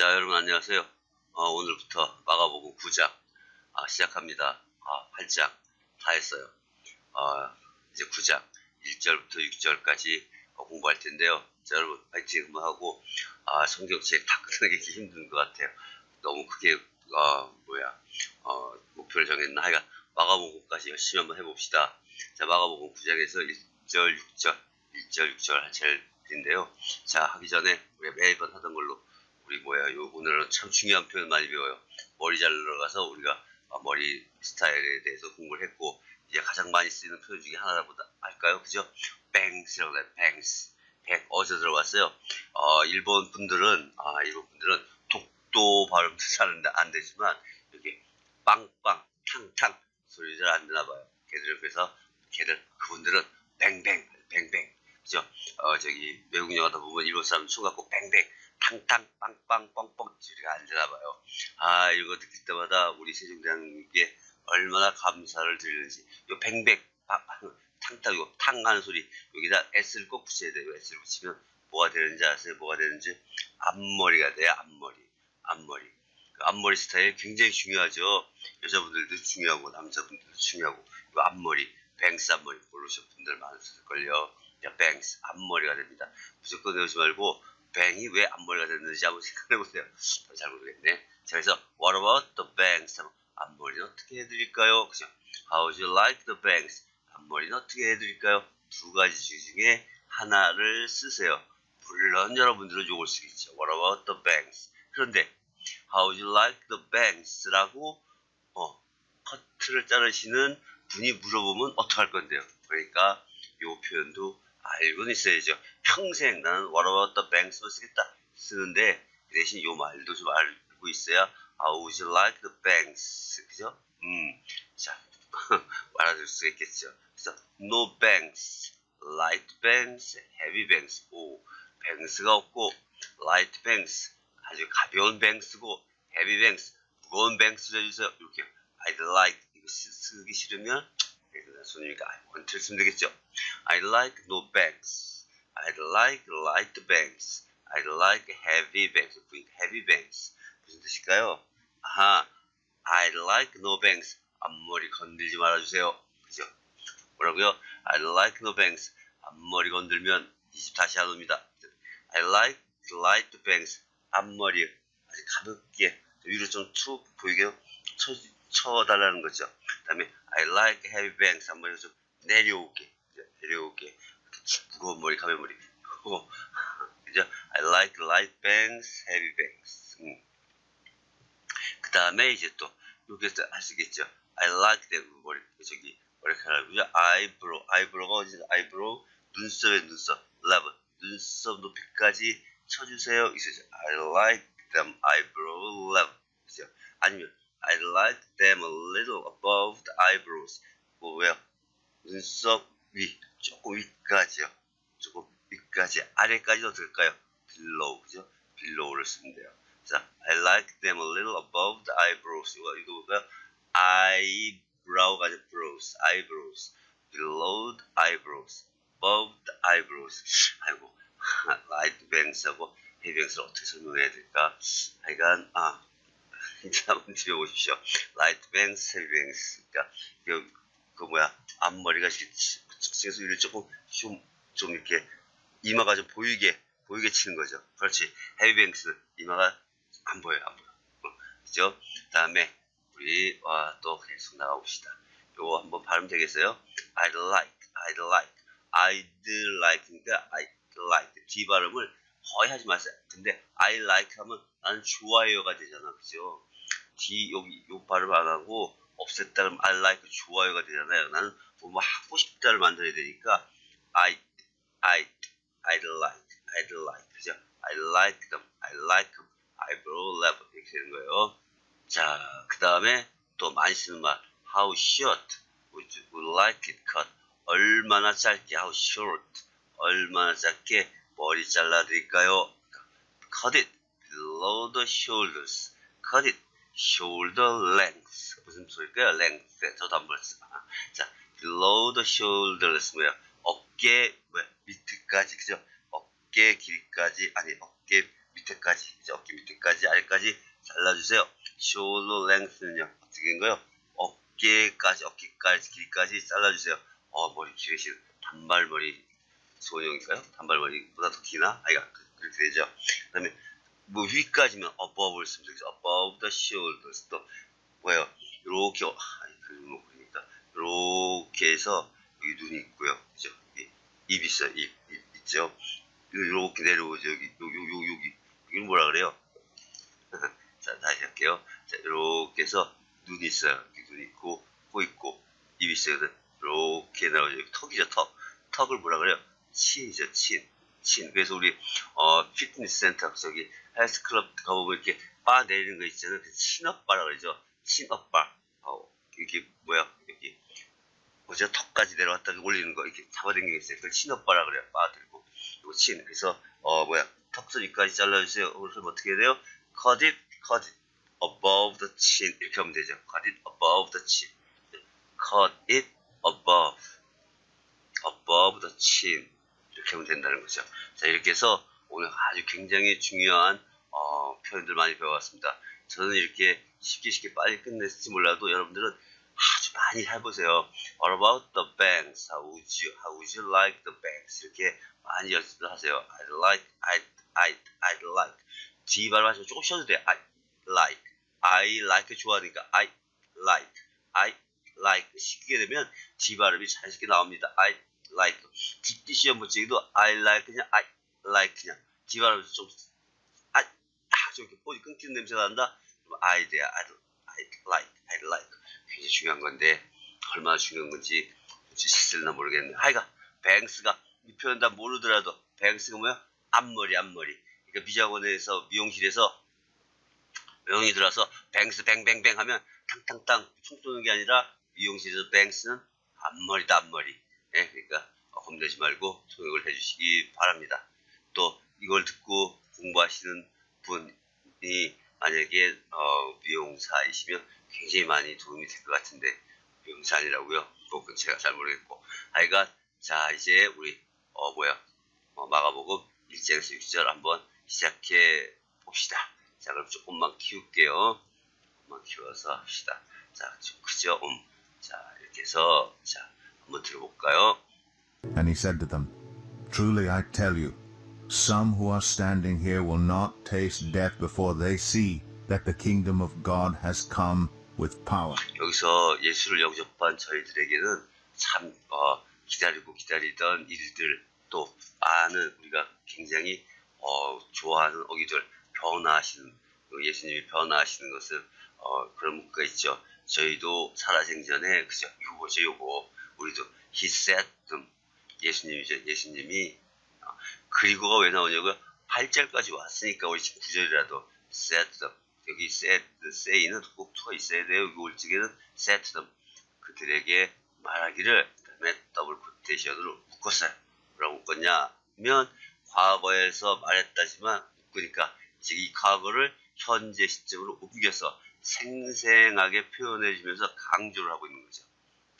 자, 여러분 안녕하세요. 어, 오늘부터 마가복음 9장 아, 시작합니다. 아, 8장 다 했어요. 어, 이제 9장 1절부터 6절까지 어, 공부할 텐데요. 자, 여러분 파이팅 한번 하고 아, 성경책 다 끝내기 힘든 것 같아요. 너무 크게 어, 뭐야 어, 목표를 정했나 하여간 마가복음까지 열심히 한번 해봅시다. 자, 마가복음 9장에서 1절, 6절, 1절, 6절 할 차례인데요. 자, 하기 전에 우리가 매번 하던 걸로 우리 뭐야, 요, 오늘은 참 중요한 표현 많이 배워요. 머리 자르러 가서 우리가 어, 머리 스타일에 대해서 공부를 했고, 이제 가장 많이 쓰이는 표현 중에 하나보다 할까요? 그죠? 뱅스라고 해요. 뱅스. 뱅, 어디서 들어갔어요? 어, 일본 분들은, 아, 일본 분들은 독도 발음 잘하는데 안 되지만, 이렇게 빵빵, 탕탕 소리 잘 안 되나 봐요. 걔들, 그래서 걔들, 그분들은 뱅뱅, 뱅뱅. 그죠? 어, 저기, 외국 영화다 보면 일본 사람 총 갖고 뱅뱅. 탕탕 빵빵 뻥뻥 소리가 안 되나 봐요. 아 이거 듣을 때마다 우리 세종대왕님께 얼마나 감사를 드리는지 요 뱅뱅 탕탕 이거 탕 하는 소리 여기다 s를 꼭 붙여야 돼요. s를 붙이면 뭐가 되는지 아세요? 뭐가 되는지 앞머리가 돼요. 앞머리 앞머리 그 앞머리 스타일 굉장히 중요하죠. 여자분들도 중요하고 남자분들도 중요하고 이 앞머리 뱅스 앞머리 모르신 분들 많으실걸요. 뱅스 앞머리가 됩니다. 무조건 외우지 말고 뱅이 왜 앞머리가 됐는지 한번 생각해보세요. 잘 모르겠네. 자, 그래서 What about the bangs? 앞머리는 어떻게 해드릴까요? 그죠? How would you like the bangs? 앞머리는 어떻게 해드릴까요? 두 가지 중에 하나를 쓰세요. 물론 여러분들은 요걸 쓰겠죠. What about the bangs? 그런데 How would you like the bangs?라고 어, 커트를 자르시는 분이 물어보면 어떡할 건데요? 그러니까 요 표현도 알고는 있어야죠. 평생 나는 what about the banks만 쓰겠다 쓰는데 그 대신 요 말도 좀 알고 있어야 How would like the banks? 그죠? 음, 자, 알아들 수 있겠죠. 그래서 no banks, light banks, heavy banks. 오, banks가 없고 light banks, 아주 가벼운 banks고 heavy banks, 무거운 banks 해주세요. 이렇게 I'd like 이거 쓰기 싫으면 손님이니까 원틀 쓰면 되겠죠. I like no banks. I'd like light banks. I'd like heavy banks. heavy banks. 무슨 뜻일까요? 아하, I'd like no banks. 앞머리 건들지 말아주세요. 그죠? 뭐라고요? I'd like no banks. 앞머리 건들면 이집 다시 안 옵니다. I like light banks. 앞머리 아주 가볍게 위로 좀 툭 보이게 쳐, 쳐달라는 거죠. 그 다음에 I like heavy bangs. 앞머리 좀 내려오게. 내려오게. 무거운 머리, 가벼운 머리. 그죠? I like light bangs, heavy bangs. 음. 그 다음에 이제 또 여기서 하시겠죠. I like the 머리 저기 머리카락이죠. eyebrow, eyebrow가 어디 eyebrow 눈썹에 눈썹, level 눈썹 높이까지 쳐주세요. 이제 I like them eyebrow level. 그죠? 아니면 I like them a little above the eyebrows. 뭐 왜요? 눈썹 위 조금 위까지요. 조금 위까지 아래까지 어떨까요? below 그죠? below를 쓰면 돼요. 자, I like them a little above the eyebrows. 이거 이거 eyebrow가 아니라 brows, eyebrows, below the eyebrows, above the eyebrows. 아이고, light heavy bangs를 어떻게 설명해야 될까? 하여간 아 한번 집에 오십시오. light bangs, heavy bangs. 그러니까 그, 그 뭐야 앞머리가 측에서 위를 조금 좀, 좀 이렇게 이마가 좀 보이게 보이게 치는 거죠. 그렇지. 헤비뱅스 이마가 안 보여요. 안 보여. 어, 그죠? 다음에 우리 와, 또 계속 나가봅시다. 요거 한번 발음 되겠어요? I'd like, I'd like, I'd like니까 I'd like 뒤 발음을 거의 하지 마세요. 근데 I like 하면 나는 좋아요가 되잖아. 그죠? 뒤 여기 요 발음 안 하고 없앴다 그러면 I like 좋아요가 되잖아요. 나는 뭐 하고 싶다를 만들어야 되니까 I, I, I'd like, I'd like, 그죠? I like them, I like them, eyebrow level 이렇게 되는 거예요. 자, 그 다음에 또 많이 쓰는 말, how short would you like it cut? 얼마나 짧게, how short, 얼마나 짧게 머리 잘라드릴까요? cut it below the shoulders, cut it shoulder length 무슨 소리일까요? length 저도 한번 써. 자, below the shoulders 뭐야? 어깨 뭐야? 밑에까지 그죠? 어깨 길이까지 아니 어깨 밑에까지 이제 어깨 밑에까지 아래까지 잘라주세요. shoulder length는요 어떻게 된 거요? 어깨까지 어깨까지 길이까지 잘라주세요. 어 머리 길으신 단발머리 소원형인가요? 단발머리보다 더 기나? 아이가 그- 그렇게 되죠. 그 다음에 뭐 위까지면 above를 쓰면 되겠죠. above the shoulders 또 뭐예요? 이렇게 어, 아, 그리니까 이렇게 해서 여기 눈이 있고요. 그죠? 여기 입 있어요. 입, 입 있죠? 이렇게 내려오죠. 여기 요, 요, 요, 여기 여기는 뭐라 그래요? 자 다시 할게요. 자 이렇게 해서 눈이 있어요. 눈이 있고 코 있고 입 있어요. 이렇게 나오죠. 여기 턱이죠. 턱. 턱을 뭐라 그래요? 친이죠. 친. 친. 그래서 우리 어 피트니스 센터 저기 헬스클럽 가보면 이렇게 바 내리는 거 있잖아요. 그 친업바라 그러죠. 친업바. 어, 이게 뭐야? 여기 뭐죠? 턱까지 내려왔다 올리는 거 이렇게 잡아당기는 게 있어요. 그걸 친업바라 그래요. 바 들고 이거 친. 그래서 어 뭐야? 턱선이까지 잘라주세요. 그래서 어떻게 해야 돼요? cut it, cut it above the chin 이렇게 하면 되죠. cut it above the chin. cut it above above the chin 이렇게 하면 된다는 거죠. 자 이렇게 해서 오늘 아주 굉장히 중요한 어, 표현들 많이 배워왔습니다. 저는 이렇게 쉽게 쉽게 빨리 끝냈을지 몰라도 여러분들은 아주 많이 해보세요. What about the banks? How would you, how would you like the banks? 이렇게 많이 연습을 하세요. I'd like, I'd, I'd, I'd like. D 발음하시면 조금 쉬어도 돼요. I like. I like 좋아하니까 I like. I like. 시키게 되면 D 발음이 자연스럽게 나옵니다. I like. 뒷뒤 시험 문제도 I like 그냥 I like 그냥 D 발음 좀 아, 좀 이렇게 꼬리 끊기는 냄새가 난다. 그럼 I there. I, I like. I like. 굉장히 중요한 건데 얼마나 중요한 건지 실나 모르겠네. 하여가 뱅스가 이 표현 다 모르더라도 뱅스가 뭐야? 앞머리 앞머리. 그러니까 미장원에서 미용실에서 명이 들어서 뱅스 뱅뱅뱅 하면 탕탕탕 총 쏘는 게 아니라 미용실에서 뱅스는 앞머리다 앞머리. 예, 그러니까 어, 겁내지 말고 통역을 해주시기 바랍니다. 또 이걸 듣고 공부하시는 분 이 만약에 어, 미용사이시면 굉장히 많이 도움이 될 것 같은데 미용사 아니라고요? 그건 제가 잘 모르겠고 하여간 자 이제 우리 어 뭐야 어, 마가복음 1장에서 6절 한번 시작해 봅시다. 자 그럼 조금만 키울게요. 조금만 키워서 합시다. 자좀 크죠? 음. 자 이렇게 해서 자 한번 들어볼까요? And he said to them, Truly I tell you, some who are standing here will not taste death before they see that the kingdom of God has come with power. 여기서 예수를 영접한 저희들에게는 참 어, 기다리고 기다리던 일들 또 많은 우리가 굉장히 어, 좋아하는 어기들 변화하시는 그 예수님이 변화하시는 것을 어, 그런 거 있죠. 저희도 살아생전에 그죠 이거 뭐죠 요거 우리도 he said them 예수님이죠 예수님이 어, 그리고가 왜 나오냐고요 8절까지 왔으니까 우리 9절이라도 said them 여기 said, say는 꼭 투가 있어야 돼요. 여기 올 적에는 said them. 그들에게 말하기를 그 다음에 더블 코테이션으로 묶었어요. 뭐라고 묶었냐면 과거에서 말했다지만 묶으니까 이제 이 과거를 현재 시점으로 옮겨서 생생하게 표현해 주면서 강조를 하고 있는 거죠.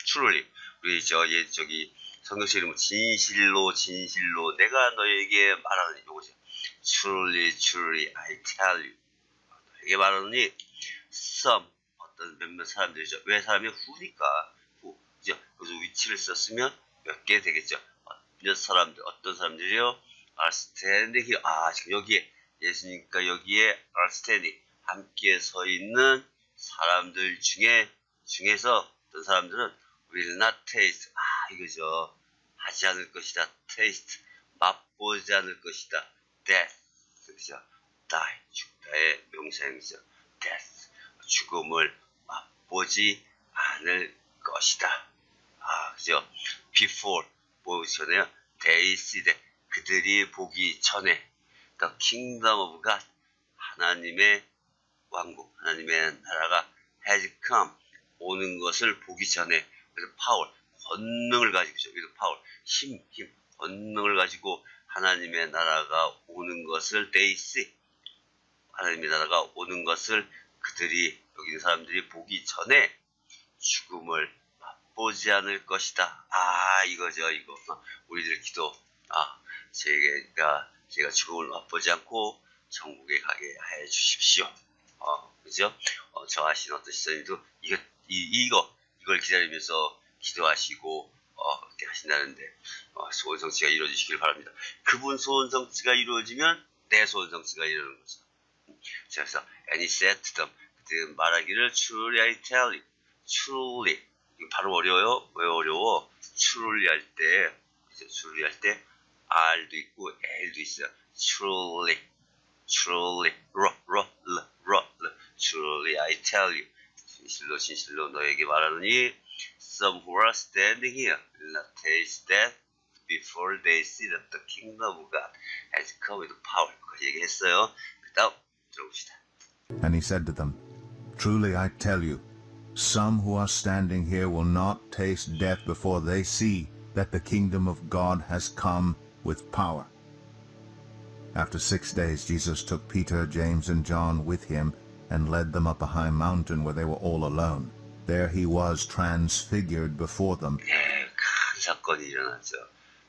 truly 우리 저 예, 저기 성경책 이름은 진실로 진실로 내가 너에게 말하는 이거죠. truly truly I tell you 이게 말하느니 some 어떤 몇몇 사람들이죠. 왜 사람이 후니까 후 그죠? 그래서 위치를 썼으면 몇 개 되겠죠. 몇 사람들 어떤 사람들이요? are standing here. 아 지금 여기에 예수님과 여기에 are standing 함께 서 있는 사람들 중에 중에서 어떤 사람들은 will not taste 아 이거죠. 하지 않을 것이다. taste 맛보지 않을 것이다. death 그죠? die 죽다의 명사형이죠. death 죽음을 맛보지 않을 것이다. 아 그죠? before 보기 전에요. they see that 그들이 보기 전에 the kingdom of God 하나님의 왕국 하나님의 나라가 has come 오는 것을 보기 전에 그래서 파워 권능을 가지고 여기도 파워 힘, 힘 권능을 가지고 하나님의 나라가 오는 것을 see 하나님의 나라가 오는 것을 그들이 여기 있는 사람들이 보기 전에 죽음을 맛보지 않을 것이다. 아 이거죠 이거 우리들 기도 아 제가 제가 죽음을 맛보지 않고 천국에 가게 해 주십시오. 어, 그죠? 어, 저 하신 어떤 시선이도 이거, 이, 이거, 이걸 기다리면서 기도하시고, 어, 이렇게 하신다는데, 어, 소원 성취가 이루어지시길 바랍니다. 그분 소원 성취가 이루어지면 내 소원 성취가 이루어지는 거죠. 자, 그래서, said to them, 그때 말하기를, truly I tell you, truly, 바로 어려워요? 왜 어려워? truly 할 때, 그죠? truly 할 때, R도 있고, L도 있어요. truly, truly, 러, 러, 러, 러, 러, truly I tell you, 진실로 진실로 너에게 말하노니, some who are standing here will not taste death before they see that the kingdom of God has come with power. 그 얘기했어요. 그 다음 들어봅시다. And he said to them, Truly I tell you, some who are standing here will not taste death before they see that the kingdom of God has come with power. After six days, Jesus took Peter, James, and John with him and led them up a high mountain where they were all alone. There he was transfigured before them, 예, 큰 사건이 일어났죠.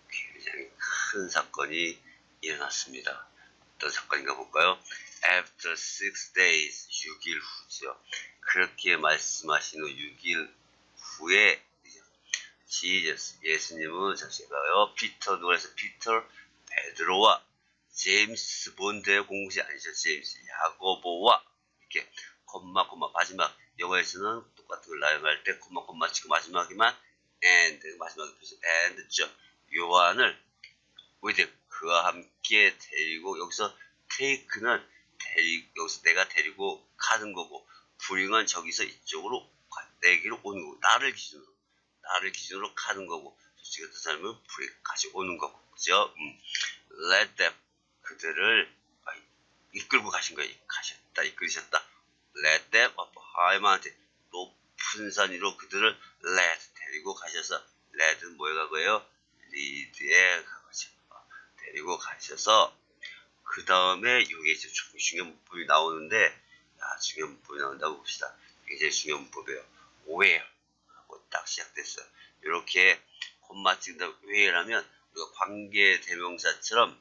굉장히 큰 사건이 일어났습니다. 어떤 사건인가 볼까요? After six days, 6일 후죠. 그렇게 말씀하신 후 6일 후에 Jesus, 예수님은 자신가요? 피터, 누가 해서 피터, 베드로와 제임스 본드의 공시 아니죠. 제임스, 야고보와 이렇게 콤마 콤마 마지막 영어에서는 똑 같은 걸 나열할 때 콤마 콤마 치고 마지막에만 and 마지막에 표시 and죠. 요한을 with 그와 함께 데리고 여기서 take는 데리 여기서 내가 데리고 가는 거고 bring은 저기서 이쪽으로 내게로 오는 거고 나를 기준으로 나를 기준으로 가는 거고 저쪽에 그 사람은 bring 가져오는 거고 그죠? 음. let them 그들을 아, 이끌고 가신 거예요. 가셨다, 이끌으셨다. Let them up. 높 은산 위로 그들을 let 데리고 가셔서 let은 뭐에 가고요? 가고죠. 어, 데리고 가셔서 그 다음에 좀 중요한 문법이 나오는데 야, 중요한 문법이 나온다고 봅시다. 굉장히 중요한 문법이에요. where 하고 딱 시작됐어요. 이렇게 콤마 찍다 where라면 우리가 관계 대명사처럼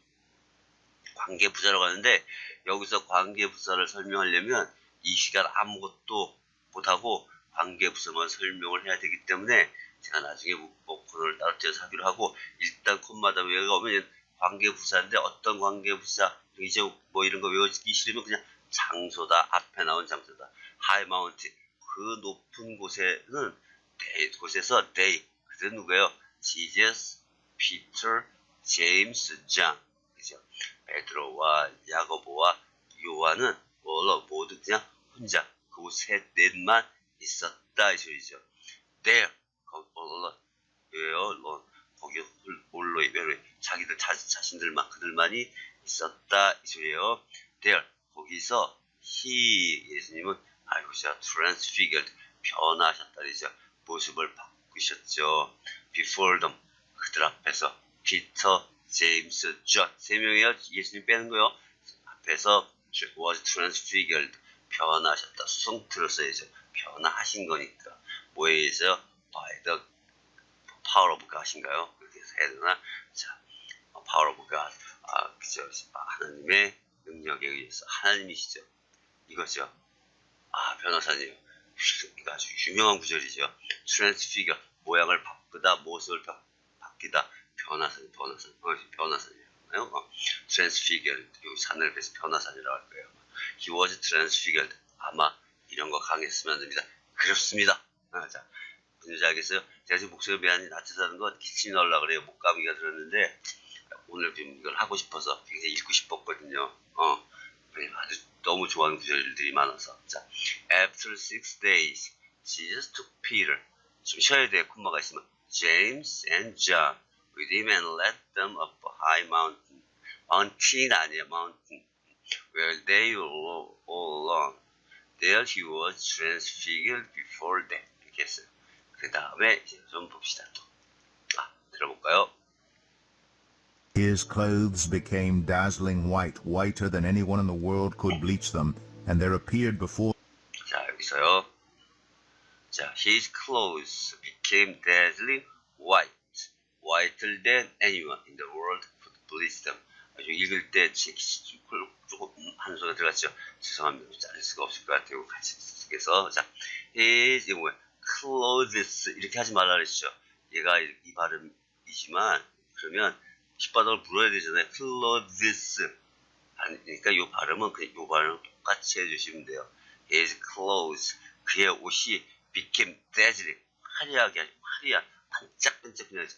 관계 부사라고 하는데 여기서 관계 부사를 설명하려면 이 시간 아무것도 못하고 관계 부사만 설명을 해야 되기 때문에 제가 나중에 뭐 코너를 따로 떼서 하기로 하고 일단 콤마다 외가 오면 관계 부사인데 어떤 관계 부사 이제 뭐 이런 거 외우기 싫으면 그냥 장소다 앞에 나온 장소다. 하이 마운트 그 높은 곳에는 they, 곳에서 they 그들 누구예요? Jesus, Peter, James, John 그죠? 베드로와 야고보와 요한은 뭘로? 모두 그냥 혼자. 그셋 넷만 있었다 이 소리죠. There 왜요? 홀로 거기 홀- 홀로 외로 자기들 자, 자신들만 그들만이 있었다 이 소리예요. There 거기서 he 예수님은 아이고 자 transfigured 변화하셨다 이죠. 모습을 바꾸셨죠. Before them 그들 앞에서 Peter, 제임스, 존세 명이요. 예수님 빼는 거요. 앞에서 was transfigured 변화하셨다. 수성틀을 써야죠. 변화하신 거니까 뭐에 의해서요? by the power of God인가요? 그렇게 해서 해야 되나? 자, 어, power of God. 아, 그죠. 하나님의 능력에 의해서 하나님이시죠. 이거죠. 아, 변호사님. 이거 아주 유명한 구절이죠. transfigure 모양을 바꾸다, 모습을 바, 바뀌다. 변화산, 변화산, 어, 변화산이잖아요. 어, transfigured, 요 산을 그래서 변화산이라고 할 거예요. He was transfigured. 아마 이런 거 강했으면 안 됩니다. 그렇습니다. 아, 자, 무슨 지 알겠어요? 제가 지금 목소리가 많이 낮춰서 하는 거 기침이 나오려고 그래요. 목감기가 들었는데 오늘 좀 이걸 하고 싶어서 굉장히 읽고 싶었거든요. 어, 아주 너무 좋아하는 구절들이 많아서. 자, after six days, Jesus took Peter. 좀 쉬어야 돼요. 콤마가 있으면. James and John with him and led them up high mountain. mountain 아니에요. mountain. Where they were all alone. There he was transfigured before them. 이렇게 했어요. 그 다음에 이제 좀 봅시다 또. 아, 들어볼까요? His clothes became dazzling white, whiter than anyone in the world could bleach them, and there appeared before 자, 여기서요. 자, his clothes became dazzling white, whiter than anyone in the world could bleach them. 좀 읽을 때 제- 조금 한 소리가 들어갔죠. 죄송합니다. 자를 수가 없을 것 같아요. 같이 쓰게서 자, his 뭐야? clothes 이렇게 하지 말라 그랬죠. 얘가 이, 이 발음이지만 그러면 혓바닥을 물어야 되잖아요. clothes 그러니까 이 발음은 그냥 이 발음 똑같이 해주시면 돼요. his clothes 그의 옷이 became dazzling 화려하게 아주 화려한 반짝반짝 빛나는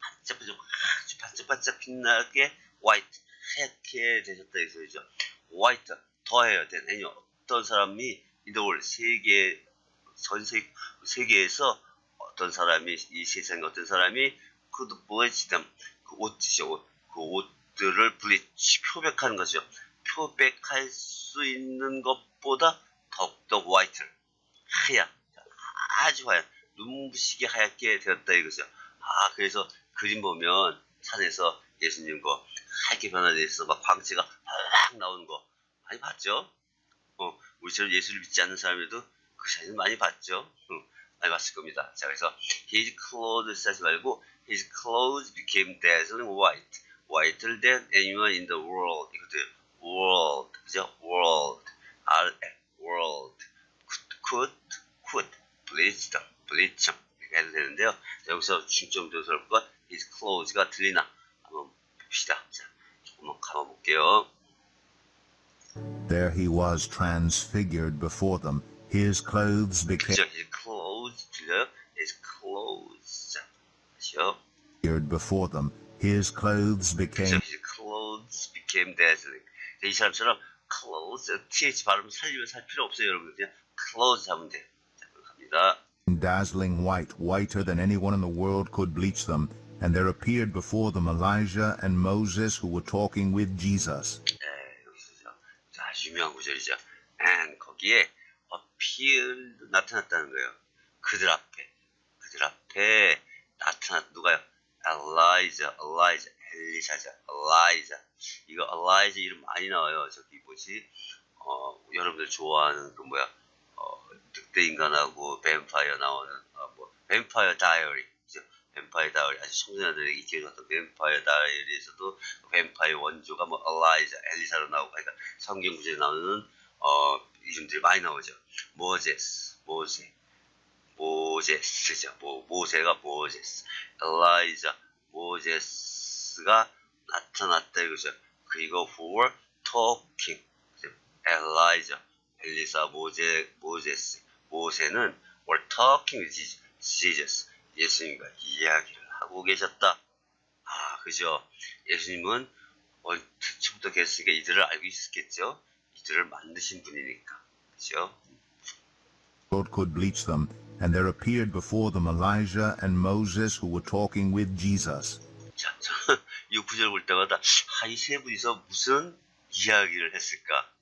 반짝반짝 아주 반짝반짝 빛나게 white 하얗게 되셨다 이 소리죠. white then 아니 어떤 사람이 이들 세계 전세 세계에서 어떤 사람이 이 세상에 어떤 사람이 bleach them 그 옷이죠. 옷. 그 옷들을 블리치 표백하는 거죠. 표백할 수 있는 것보다 더욱더 화이트를 하얀 아주 하얀 눈부시게 하얗게 되었다 이거죠. 아 그래서 그림 보면 산에서 예수님 거 하얗게 변화되어 있어 막 광채가 확 나오는 거 많이 봤죠? 어 우리처럼 예수를 믿지 않는 사람들도 그 사진을 많이 봤죠? 응, 많이 봤을 겁니다. 자 그래서 his clothes 하지 말고 his clothes became dazzling white whiter than anyone in the world 이것도 world 그죠? world R world could could bleach them bleach them 해도 되는데요. 자, 여기서 중점조설 것 his clothes가 들리나 한번 봅시다. 자, 조금만 감아볼게요. There he was transfigured before them. His clothes became 그죠? his clothes 들려요? his clothes 자, 다시요. before them. His clothes 그죠? became his clothes became dazzling. 자, 이 사람처럼 clothes th 발음 살리면 살 필요 없어요, 여러분. 그냥 clothes 하면 돼. 자, 그럼 갑니다. dazzling white, whiter than anyone in the world could bleach them. And there appeared before them Elijah and Moses who were talking with Jesus. 네, 여기서 자, 유명한 구절이죠. and 거기에 appear 나타났다는 거예요. 그들 앞에 그들 앞에 나타났 누가요? 엘라이자, 엘라이자, 엘리사자, 엘라이자. 이거 엘라이자 이름 많이 나와요. 저기 뭐지? 어, 여러분들 좋아하는 그 뭐야? 어, 늑대 인간하고 뱀파이어 나오는 어, 뭐 뱀파이어 다이어리. 뱀파이어 다이어리 아주 청소년들에게 기억났던 뱀파이어 다이어리에서도 뱀파이어 원조가 뭐 엘라이자, 엘리사로 나오고 그러니까 성경 구절에 나오는 어, 이름들이 많이 나오죠. 모제스, 모세, 모제스죠. 모, 모세가 모제스, 엘라이자, 모제스가 나타났다 이거죠. 그리고 were talking, 엘라이자, 엘리사, 모제, 모제스, 모세는 were talking with Jesus, 예수님과 이야기를 하고 계셨다. 아, 그죠. 예수님은 원, 처부터 계셨으니까 이들을 알고 있었겠죠. 이들을 만드신 분이니까. 그죠? Lord could bleach them. And there appeared before them Elijah and Moses who were talking with Jesus. 자, 저, 이 구절 볼 때마다, 아, 이세 분이서 무슨 이야기를 했을까?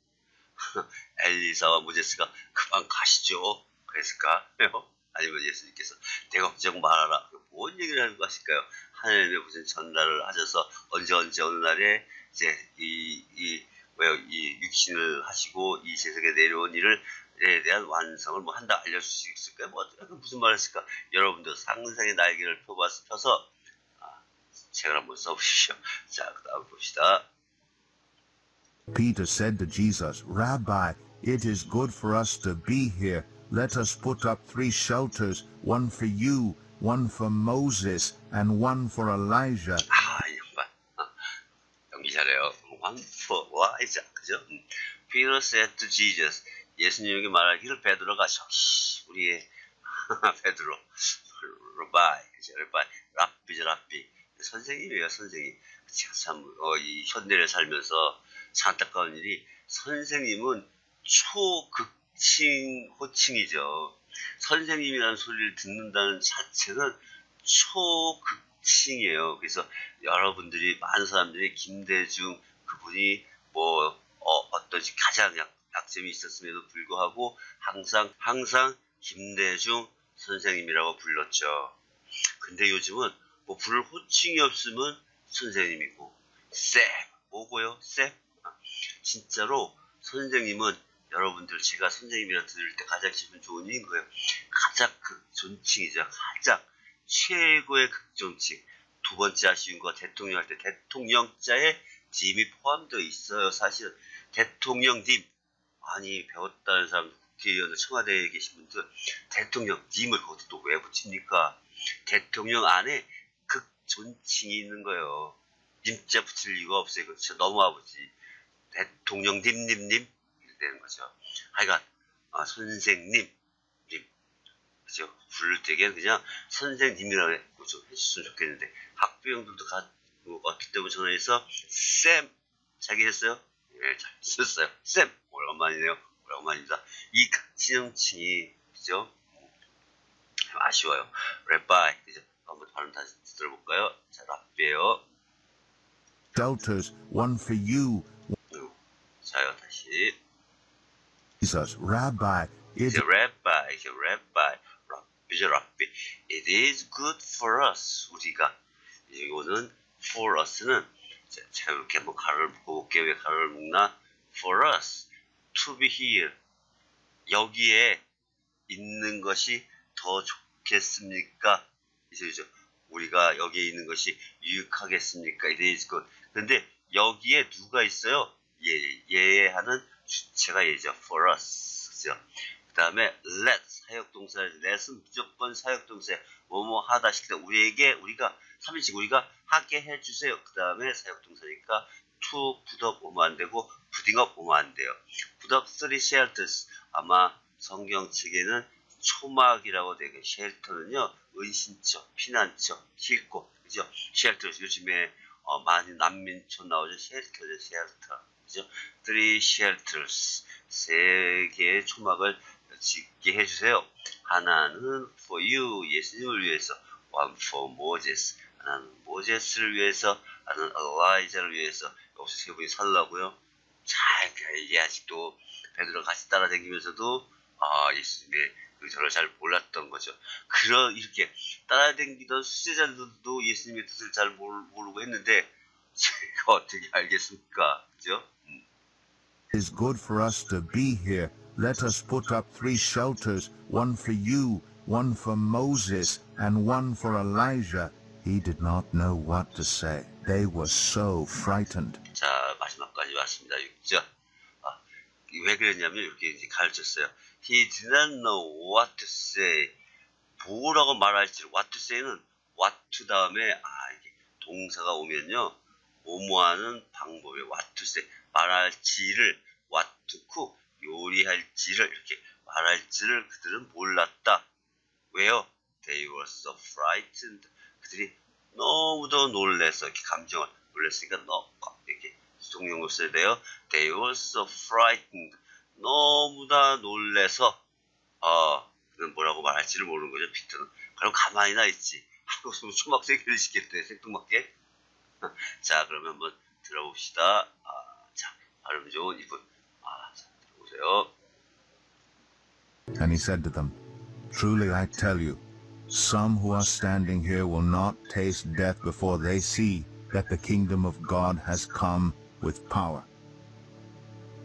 엘리사와 모제스가 그만 가시죠. 그랬을까요? 아니면 예수님께서 대걱정 말하라. 뭔 얘기를 하는 거 하실까요? 하나님의 무슨 전달을 하셔서 언제 언제 어느 날에 이제 이, 이, 뭐요, 이 육신을 하시고 이 세상에 내려온 일을 에 대한 완성을 뭐 한다 알려줄 수 있을까요? 뭐 어떻게- 무슨 말 했을까? 여러분도 상상의 날개를 펴봐서 펴서 아, 책을 한번 써보십시오. 자, 그 다음 봅시다. Peter said to Jesus, Rabbi, it is good for us to be here. Let us put up three shelters, one for you, one for Moses, and one for Elijah. 아. 아, 연기 잘해요. One for Elijah. 그죠? 음. Peter said to Jesus. 예수님에게 말하기를 베드로가 저기 우리의 베드로 라바이 그죠? 라바이 랍비죠 랍비 선생님이에요 선생님 참, 어, 이 현대를 살면서 참 안타까운 일이 선생님은 초극 칭 호칭이죠 선생님이라는 소리를 듣는다는 자체는 초극칭이에요 그래서 여러분들이 많은 사람들이 김대중 그분이 뭐 어, 어떤지 가장 약, 약점이 있었음에도 불구하고 항상 항상 김대중 선생님이라고 불렀죠. 근데 요즘은 뭐 부를 호칭이 없으면 선생님이고 쌤 뭐고요? 쌤 아, 진짜로 선생님은 여러분들 제가 선생님이라 들을 때 가장 기분 좋은 일인 거예요. 가장 극존칭이죠. 가장 최고의 극존칭. 두 번째 아쉬운 거 대통령 할 때 대통령자의 짐이 포함되어 있어요. 사실 대통령님 아니 배웠다는 사람 국회의원 청와대에 계신 분들 대통령님을 거기서 또 왜 붙입니까? 대통령 안에 극존칭이 있는 거예요. 님자 붙일 이유가 없어요. 진짜 너무 아버지. 대통령님님님 되는 거죠. 하여간 아, 선생님 님 그죠? 부를 때는 그냥 선생님이라고 해- 좀 해줬으면 좋겠는데 학부형들도 가, 뭐, 왔기 때문에 전화해서 쌤 자기 했어요? 예, 잘 썼어요. 쌤 오랜만이네요. 오랜만입니다. 이 친형칭이 그죠? 음, 아쉬워요. 랩바이 그죠? 한번 발음 다시 들어볼까요? 자, 랍비에요. Shelters, one for you, 자요 다시 Jesus. Rabbi, it 이제 랩바이 이제 랩바이 랍비죠 랍비 It is good for us 우리가. 이거는 for us는 자, 자 이렇게 뭐 가로를 묶어볼게요 왜 가로를 묶나? For us to be here. 여기에 있는 것이 더 좋겠습니까? 이제죠 우리가 여기에 있는 것이 유익하겠습니까? It is good. 근데 여기에 누가 있어요? 예, 예 하는 주체가 얘죠. For us 그죠. 그 다음에 let 사역동사 let은 무조건 사역동사 뭐뭐 하다 시킬 때 우리에게 우리가 3인칭 우리가 하게 해주세요. 그 다음에 사역동사니까 to up 오면 안 되고 putting up 오면 안 돼요. put up three shelters. 아마 성경 책에는 초막이라고 되게 쉘터는요 은신처 피난처 힐곳 그죠? 쉘터 요즘에 어, 많이 난민촌 나오죠. 쉘터죠 쉘터 그죠 three shelters 세 개의 초막을 짓게 해주세요. 하나는 for you 예수님을 위해서, one for Moses 하나는 모제스를 위해서, 하나는 엘라이자를 위해서 여기서 세 분이 살라고요. 잘 이게 아직도 베드로 같이 따라다니면서도 아 예수님의 그 저를 잘 몰랐던 거죠. 그런 이렇게 따라다니던 수제자들도 예수님의 뜻을 잘 모르, 모르고 했는데 제가 어떻게 알겠습니까? 그죠? 음. is good for us to be here. Let us put up three shelters, one for you, one for Moses, and one for Elijah. He did not know what to say. They were so frightened. 자, 마지막까지 왔습니다. 6절. 아, 왜 그랬냐면 이렇게 이제 가르쳤어요. He did not know what to say. 뭐라고 말할지, what to say는 what to 다음에, 아, 이게 동사가 오면요. What to say. 말할지를 cook. 요리할지를 이렇게 말할지를 그들은 몰랐다. 왜요? They were so frightened. 그들이 너무도 놀래서 이렇게 감정을 놀랬으니까 너 이렇게 수동용어 써야 돼요. They were so frightened. 너무나 놀래서 어 그는 뭐라고 말할지를 모르는 거죠. 피터는 그럼 가만히 나 있지. 하고 초막 세 개를 시켰대 생뚱맞게. 자 그러면 한번 들어봅시다. 아, 자 발음 좋은 이분. 아, 자, 들어보세요. And he said to them, Truly I tell you, some who are standing here will not taste death before they see that the kingdom of God has come with power.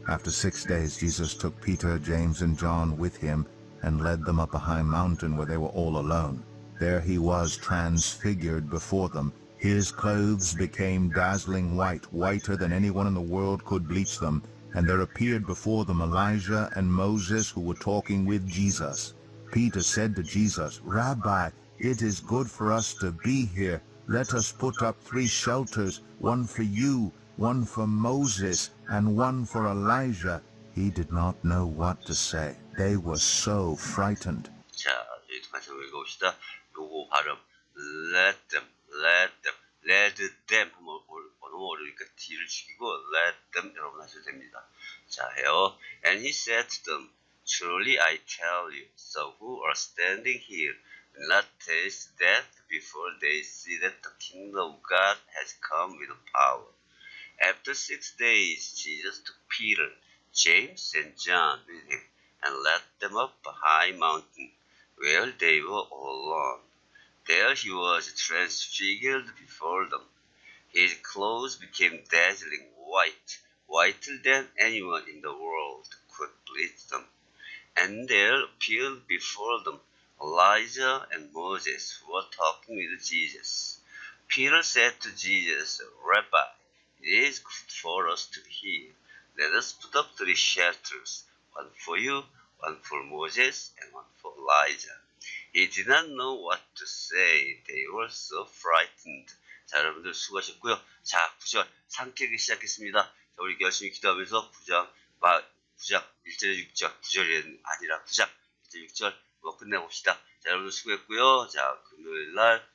After six days, Jesus took Peter, James, and John with him and led them up a high mountain where they were all alone. There he was transfigured before them. his clothes became dazzling white, whiter than anyone in the world could bleach them. And there appeared before them Elijah and Moses who were talking with Jesus. Peter said to Jesus, Rabbi, it is good for us to be here. Let us put up three shelters, one for you, one for Moses, and one for Elijah. He did not know what to say. They were so frightened. them. 한번 올- 어, 너무 어려우니까 D를 죽이고 let them 여러분 하셔도 됩니다. 자, 해요. And he said to them, Truly I tell you, so who are standing here will not taste death before they see that the kingdom of God has come with power. After six days, Jesus took Peter, James, and John with him and led them up a high mountain where they were all alone. There he was transfigured before them. his clothes became dazzling white, whiter than anyone in the world could bleach them. And there appeared before them Elijah and Moses who were talking with Jesus. Peter said to Jesus, Rabbi, It is good for us to hear. Let us put up three shelters, one for you, one for Moses, and one for Elijah. He did not know what to say. They were so frightened. 자, 여러분들 수고하셨고요. 자, 9절 상쾌하게 시작했습니다. 자, 우리 열심히 기도하면서 9장, 마, 9장 1절에 6절, 9절이 아니라 9장 1절 6절 뭐 끝내봅시다. 자, 여러분들 수고했고요. 자, 금요일 날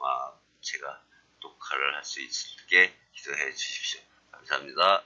아, 제가 녹화를 할 수 있게 기도해 주십시오. 감사합니다.